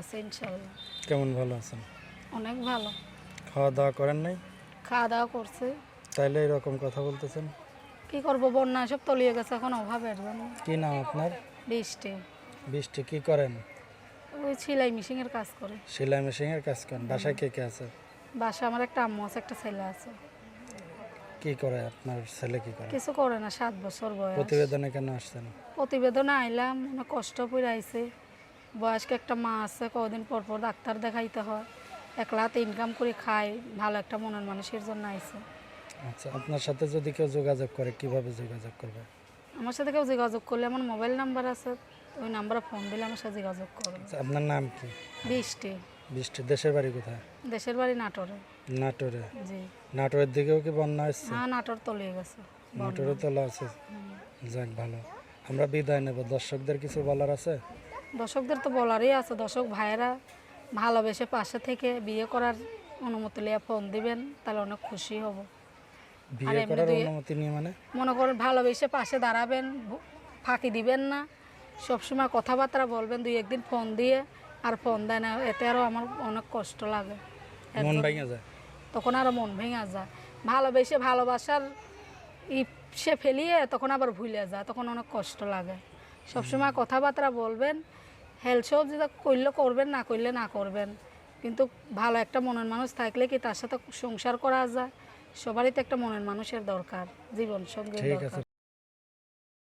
আছে ইনশাল্লাহ। কেমন ভালো আছেন? অনেক ভালো। খাওয়া দাওয়া করেন নাই? খাওয়া দাওয়া করছে। তাইলে এরকম কথা বলতেছেন। কি করব বন্যা সব তলিয়ে গেছে এখন অভাবের জন্য। কি নাম আপনার? বৃষ্টি। বৃষ্টি কি করেন? ওই সেলাই মেশিনের কাজ করে। সেলাই মেশিনের কাজ করেন। বাসায় কে কে আছে? বাসা আমার একটা আম্মু আছে একটা ছেলে আছে। কি করে আপনার ছেলে কি করে? কিছু করে না সাত বছর বয়স। প্রতিবেদনে কেন আসছেন? প্রতিবেদনে আইলাম অনেক কষ্ট পড়ে আইছে। বয়স্ক একটা মা আছে কদিন পর পর ডাক্তার দেখাইতে হয়। একলা হাতে ইনকাম করে খায় ভালো একটা মনের মানুষের জন্য আইছে। আচ্ছা আপনার সাথে যদি কেউ যোগাযোগ করে কীভাবে যোগাযোগ করবে? আমার সাথে কেউ যোগাযোগ করলে আমার মোবাইল নাম্বার আছে ওই নাম্বারে ফোন দিলে আমার সাথে যোগাযোগ করবে। আচ্ছা, আপনার নাম কি? বৃষ্টি। বৃষ্টি দেশের বাড়ি কোথায়? দেশের বাড়ি নাটোরে। নাটোরে? জি। নাটোরের দিকেও কি বন্যা আসছে হ্যাঁ নাটোর তলিয়ে গেছে। নাটোরে তোলা আছে? যাক ভালো। আমরা বিদায় নেব। দর্শকদের কিছু বলার আছে? দর্শকদের তো বলারই আছে দর্শক ভাইয়েরা ভালোবেসে পাশে থেকে বিয়ে করার অনুমতি লিয়ে ফোন দিবেন তাহলে অনেক খুশি হব। বিয়ে এমনি করার অনুমতি নিয়ে মানে? মনে করেন ভালোবেসে পাশে দাঁড়াবেন ফাঁকি দিবেন না সবসময় কথাবার্তা বলবেন দুই একদিন ফোন দিয়ে আর ফোন দেয় না এতে আরও আমার অনেক কষ্ট লাগে। মন ভেঙে যায়? তখন আরও মন ভেঙে যায়। ভালোবেসে ভালোবাসার ই সে ফেলিয়ে তখন আবার ভুলে যায় তখন অনেক কষ্ট লাগে। সবসময় কথাবার্তা বলবেন হেলথ যে যেটা করলে করবেন না করলে না করবেন। কিন্তু ভালো একটা মনের মানুষ থাকলে কি তার সাথে সংসার করা যায়? সবারই তো একটা মনের মানুষের দরকার জীবন সঙ্গে দরকার।